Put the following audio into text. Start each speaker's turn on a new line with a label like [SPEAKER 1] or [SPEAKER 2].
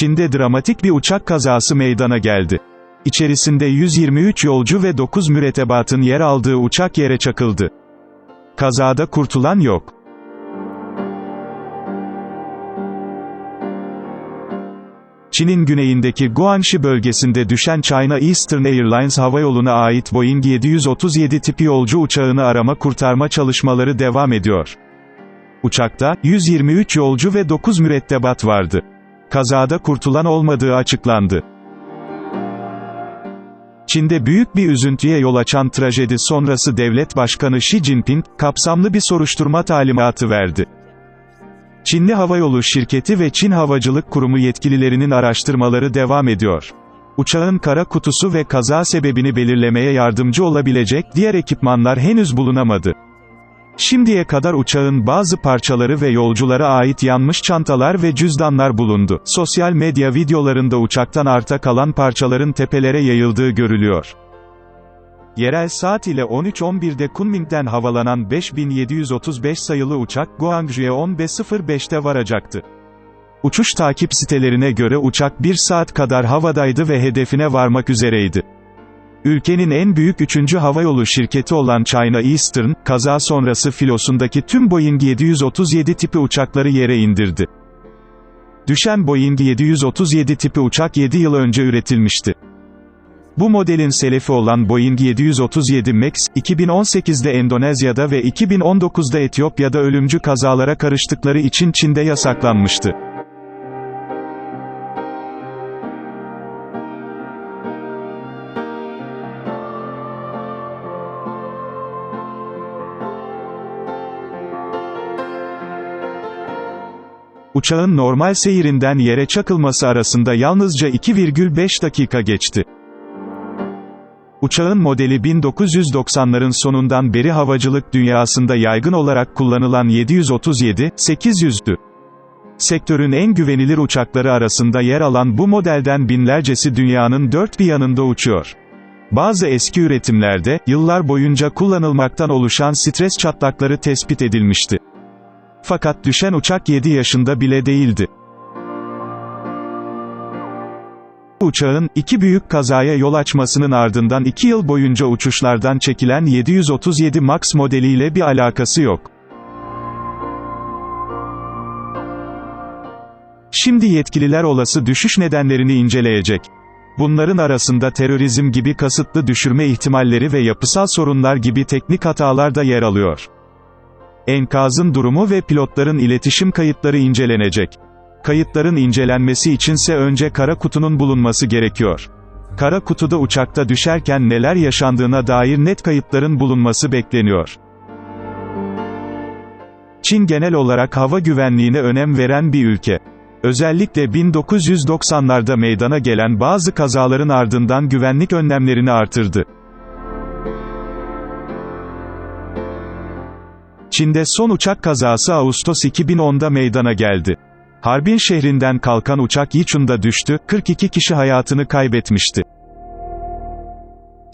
[SPEAKER 1] Çin'de dramatik bir uçak kazası meydana geldi. İçerisinde 123 yolcu ve 9 mürettebatın yer aldığı uçak yere çakıldı. Kazada kurtulan yok. Çin'in güneyindeki Guangxi bölgesinde düşen China Eastern Airlines havayoluna ait Boeing 737 tipi yolcu uçağını arama kurtarma çalışmaları devam ediyor. Uçakta, 123 yolcu ve 9 mürettebat vardı. Kazada kurtulan olmadığı açıklandı. Çin'de büyük bir üzüntüye yol açan trajedi sonrası devlet başkanı Xi Jinping, kapsamlı bir soruşturma talimatı verdi. Çinli Havayolu Şirketi ve Çin Havacılık Kurumu yetkililerinin araştırmaları devam ediyor. Uçağın kara kutusu ve kaza sebebini belirlemeye yardımcı olabilecek diğer ekipmanlar henüz bulunamadı. Şimdiye kadar uçağın bazı parçaları ve yolculara ait yanmış çantalar ve cüzdanlar bulundu. Sosyal medya videolarında uçaktan arta kalan parçaların tepelere yayıldığı görülüyor. Yerel saat ile 13.11'de Kunming'den havalanan 5735 sayılı uçak Guangzhou'ya 15.05'te varacaktı. Uçuş takip sitelerine göre uçak 1 saat kadar havadaydı ve hedefine varmak üzereydi. Ülkenin en büyük üçüncü havayolu şirketi olan China Eastern, kaza sonrası filosundaki tüm Boeing 737 tipi uçakları yere indirdi. Düşen Boeing 737 tipi uçak 7 yıl önce üretilmişti. Bu modelin selefi olan Boeing 737 MAX, 2018'de Endonezya'da ve 2019'da Etiyopya'da ölümcü kazalara karıştıkları için Çin'de yasaklanmıştı. Uçağın normal seyirinden yere çakılması arasında yalnızca 2,5 dakika geçti. Uçağın modeli 1990'ların sonundan beri havacılık dünyasında yaygın olarak kullanılan 737-800'dü. Sektörün en güvenilir uçakları arasında yer alan bu modelden binlercesi dünyanın dört bir yanında uçuyor. Bazı eski üretimlerde, yıllar boyunca kullanılmaktan oluşan stres çatlakları tespit edilmişti. Fakat düşen uçak 7 yaşında bile değildi. Uçağın, iki büyük kazaya yol açmasının ardından 2 yıl boyunca uçuşlardan çekilen 737 MAX modeliyle bir alakası yok. Şimdi yetkililer olası düşüş nedenlerini inceleyecek. Bunların arasında terörizm gibi kasıtlı düşürme ihtimalleri ve yapısal sorunlar gibi teknik hatalar da yer alıyor. Enkazın durumu ve pilotların iletişim kayıtları incelenecek. Kayıtların incelenmesi içinse önce kara kutunun bulunması gerekiyor. Kara kutuda uçakta düşerken neler yaşandığına dair net kayıtların bulunması bekleniyor. Çin genel olarak hava güvenliğine önem veren bir ülke. Özellikle 1990'larda meydana gelen bazı kazaların ardından güvenlik önlemlerini artırdı. Çin'de son uçak kazası Ağustos 2010'da meydana geldi. Harbin şehrinden kalkan uçak Yichun'da düştü, 42 kişi hayatını kaybetmişti.